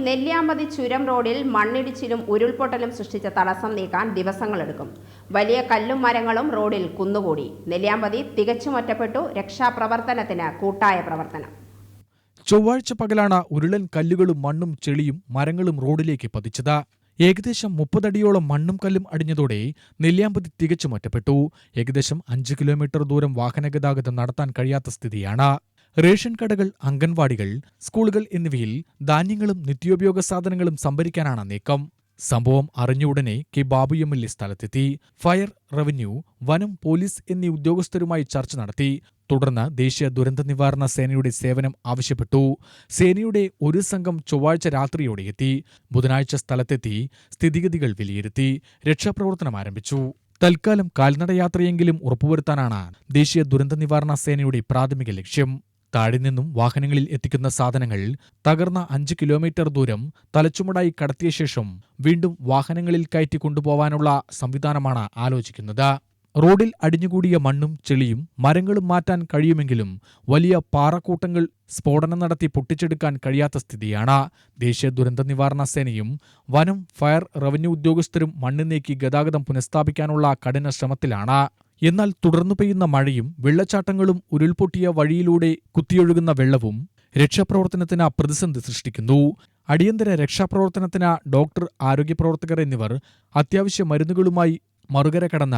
നെല്ലിയാമ്പതി ചുരം റോഡിൽ മണ്ണിടിച്ചിലും ഉരുൾപൊട്ടലും സൃഷ്ടിച്ച തടസ്സം നീക്കാൻ ദിവസങ്ങളെടുക്കും. വലിയ കല്ലും മരങ്ങളും റോഡിൽ കുന്നുകൂടി. നെല്ലിയാമ്പതി തികച്ചും ഒറ്റപ്പെട്ടു. രക്ഷാപ്രവർത്തനത്തിന് കൂട്ടായ പ്രവർത്തനം. ചൊവ്വാഴ്ച പകലാണ് ഉരുളൻ കല്ലുകളും മണ്ണും ചെളിയും മരങ്ങളും റോഡിലേക്ക് പതിച്ചത്. ഏകദേശം മുപ്പതടിയോളം മണ്ണും കല്ലും അടിഞ്ഞതോടെ നെല്ലിയാമ്പതി തികച്ചും ഒറ്റപ്പെട്ടു. ഏകദേശം അഞ്ച് കിലോമീറ്റർ ദൂരം വാഹനഗതാഗതം നടത്താൻ കഴിയാത്ത സ്ഥിതിയാണ്. റേഷൻ കടകൾ അംഗൻവാടികൾ സ്കൂളുകൾ എന്നിവയിൽ ധാന്യങ്ങളും നിത്യോപയോഗ സാധനങ്ങളും സംഭരിക്കാനാണ് നീക്കം. സംഭവം അറിഞ്ഞ ഉടനെ K Babu M L A സ്ഥലത്തെത്തി. ഫയർ റവന്യൂ വനം പോലീസ് എന്നീ ഉദ്യോഗസ്ഥരുമായി ചർച്ച നടത്തി. തുടർന്ന് ദേശീയ ദുരന്ത നിവാരണ സേനയുടെ സേവനം ആവശ്യപ്പെട്ടു. സേനയുടെ ഒരു സംഘം ചൊവ്വാഴ്ച രാത്രിയോടെ എത്തി. ബുധനാഴ്ച സ്ഥലത്തെത്തി സ്ഥിതിഗതികൾ വിലയിരുത്തി. രക്ഷാപ്രവർത്തനം ആരംഭിച്ചു. തൽക്കാലം കാൽനടയാത്രയെങ്കിലും ഉറപ്പുവരുത്താനാണ് ദേശീയ ദുരന്ത നിവാരണ സേനയുടെ പ്രാഥമിക ലക്ഷ്യം. താഴെ നിന്നും വാഹനങ്ങളിൽ എത്തിക്കുന്ന സാധനങ്ങൾ തകർന്ന അഞ്ച് കിലോമീറ്റർ ദൂരം തലച്ചുമടായി കടത്തിയ ശേഷം വീണ്ടും വാഹനങ്ങളിൽ കയറ്റി കൊണ്ടുപോവാനുള്ള സംവിധാനമാണ് ആലോചിക്കുന്നത്. റോഡിൽ അടിഞ്ഞുകൂടിയ മണ്ണും ചെളിയും മരങ്ങളും മാറ്റാൻ കഴിയുമെങ്കിലും വലിയ പാറക്കൂട്ടങ്ങൾ സ്ഫോടനം നടത്തി പൊട്ടിച്ചെടുക്കാൻ കഴിയാത്ത സ്ഥിതിയാണ്. ദേശീയ ദുരന്ത നിവാരണ സേനയും വനം ഫയർ റവന്യൂ ഉദ്യോഗസ്ഥരും മണ്ണ് നീക്കി ഗതാഗതം പുനഃസ്ഥാപിക്കാനുള്ള കഠിന ശ്രമത്തിലാണ്. എന്നാൽ തുടർന്നു പെയ്യുന്ന മഴയും വെള്ളച്ചാട്ടങ്ങളും ഉരുൾപൊട്ടിയ വഴിയിലൂടെ കുത്തിയൊഴുകുന്ന വെള്ളവും രക്ഷാപ്രവർത്തനത്തിന് പ്രതിസന്ധി സൃഷ്ടിക്കുന്നു. അടിയന്തര രക്ഷാപ്രവർത്തനത്തിന് ഡോക്ടർ ആരോഗ്യപ്രവർത്തകർ എന്നിവർ അത്യാവശ്യ മരുന്നുകളുമായി മറുകര കടന്ന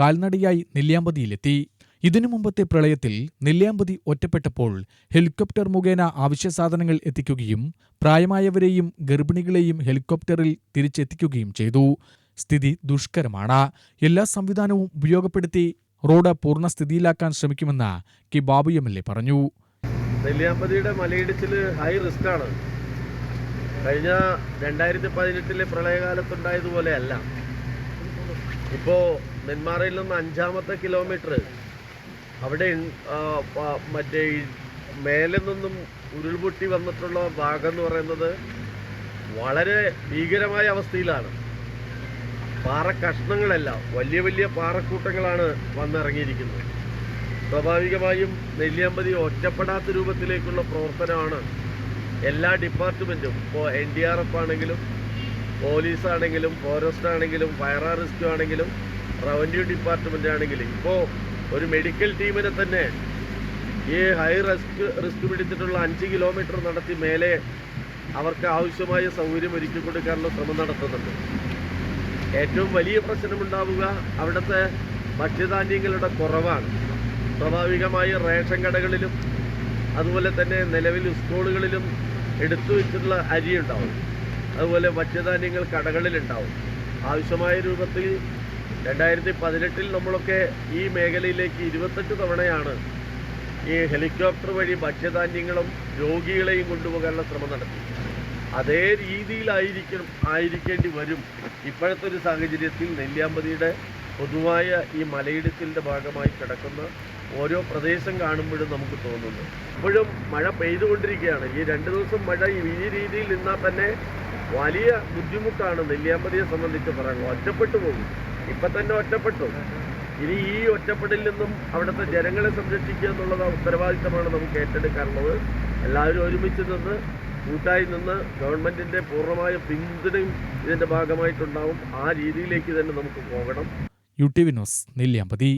കാൽനടയായി നെല്ലിയാമ്പതിയിലെത്തി. ഇതിനു മുമ്പത്തെ പ്രളയത്തിൽ നെല്ലിയാമ്പതി ഒറ്റപ്പെട്ടപ്പോൾ ഹെലികോപ്റ്റർ മുഖേന ആവശ്യ സാധനങ്ങൾ എത്തിക്കുകയും പ്രായമായവരെയും ഗർഭിണികളെയും ഹെലികോപ്റ്ററിൽ തിരിച്ചെത്തിക്കുകയും ചെയ്തു. സ്ഥിതി ദുഷ്കരമാണ്. എല്ലാ സംവിധാനവും ഉപയോഗപ്പെടുത്തി റോഡ് പൂർണസ്ഥിതിയിലാക്കാൻ ശ്രമിക്കുമെന്ന് K Babu M L A പറഞ്ഞു. നെല്ലിയാമ്പതിയുടെ മലയിടിച്ചിൽ ഹൈ റിസ്ക് ആണ്. കഴിഞ്ഞ രണ്ടായിരത്തി പതിനെട്ടിലെ പ്രളയകാലത്തുണ്ടായതുപോലെയല്ല ഇപ്പോ നെന്മാറയിൽ നിന്ന് അഞ്ചാമത്തെ കിലോമീറ്റർ അവിടെ മറ്റേ മേലെ നിന്നും ഉരുൾപൊട്ടി വന്നിട്ടുള്ള ഭാഗം എന്ന് പറയുന്നത് വളരെ ഭീകരമായ അവസ്ഥയിലാണ്. പാറ കഷ്ണങ്ങളല്ല വലിയ വലിയ പാറക്കൂട്ടങ്ങളാണ് വന്നിറങ്ങിയിരിക്കുന്നത്. സ്വാഭാവികമായും നെല്ലിയാമ്പതി ഒറ്റപ്പെടാത്ത രൂപത്തിലേക്കുള്ള പ്രവർത്തനമാണ് എല്ലാ ഡിപ്പാർട്ട്മെന്റും ഇപ്പോൾ എൻ ഡി ആർ എഫ് ആണെങ്കിലും പോലീസ് ആണെങ്കിലും ഫോറസ്റ്റ് ആണെങ്കിലും ഫയർ റെസ്ക്യൂ ആണെങ്കിലും റവന്യൂ ഡിപ്പാർട്ട്മെന്റ് ആണെങ്കിലും ഇപ്പോൾ ഒരു മെഡിക്കൽ ടീമിനെ തന്നെ ഈ ഹൈ റിസ്ക് റിസ്ക് പിടിച്ചിട്ടുള്ള അഞ്ച് കിലോമീറ്റർ നടത്തി മേലെ അവർക്ക് ആവശ്യമായ സൗകര്യം ഒരുക്കി കൊടുക്കാനുള്ള ശ്രമം നടത്തുന്നുണ്ട്. ഏറ്റവും വലിയ പ്രശ്നമുണ്ടാവുക അവിടുത്തെ ഭക്ഷ്യധാന്യങ്ങളുടെ കുറവാണ്. സ്വാഭാവികമായി റേഷൻ കടകളിലും അതുപോലെ തന്നെ നിലവിൽ സ്കൂളുകളിലും എടുത്തു വെച്ചിട്ടുള്ള അരി ഉണ്ടാവും. അതുപോലെ ഭക്ഷ്യധാന്യങ്ങൾ കടകളിലുണ്ടാവും. ആവശ്യമായ രൂപത്തിൽ രണ്ടായിരത്തി പതിനെട്ടിൽ നമ്മളൊക്കെ ഈ മേഖലയിലേക്ക് ഇരുപത്തെട്ട് തവണയാണ് ഈ ഹെലികോപ്റ്റർ വഴി ഭക്ഷ്യധാന്യങ്ങളും രോഗികളെയും കൊണ്ടുപോകാനുള്ള ശ്രമം നടത്തി അതേ രീതിയിലായിരിക്കും ആയിരിക്കേണ്ടി വരും. ഇപ്പോഴത്തെ ഒരു സാഹചര്യത്തിൽ നെല്ലിയാമ്പതിയുടെ പൊതുവായ ഈ മലയിടിച്ചിലിന്റെ ഭാഗമായി കിടക്കുന്ന ഓരോ പ്രദേശം കാണുമ്പോഴും നമുക്ക് തോന്നുന്നു. ഇപ്പോഴും മഴ പെയ്തുകൊണ്ടിരിക്കുകയാണ്. ഈ രണ്ട് ദിവസം മഴ ഈ രീതിയിൽ നിന്നാൽ തന്നെ വലിയ ബുദ്ധിമുട്ടാണ് നെല്ലിയാമ്പതിയെ സംബന്ധിച്ച് പറയുന്നത് ഒറ്റപ്പെട്ടു പോകും. ഇപ്പം തന്നെ ഒറ്റപ്പെട്ടു. ഇനി ഈ ഒറ്റപ്പെടലിൽ നിന്നും അവിടുത്തെ ജനങ്ങളെ സംരക്ഷിക്കുക എന്നുള്ളത് ഉത്തരവാദിത്തമാണ് നമുക്ക് ഏറ്റെടുക്കാനുള്ളത്. എല്ലാവരും ഒരുമിച്ച് നിന്ന് കൂട്ടായി നിന്ന് ഗവൺമെന്റിന്റെ പൂർണമായ പിന്തുണയും ഇതിന്റെ ഭാഗമായിട്ടുണ്ടാവും. ആ രീതിയിലേക്ക് തന്നെ നമുക്ക് പോകണം. U T V news Nelliyampathy.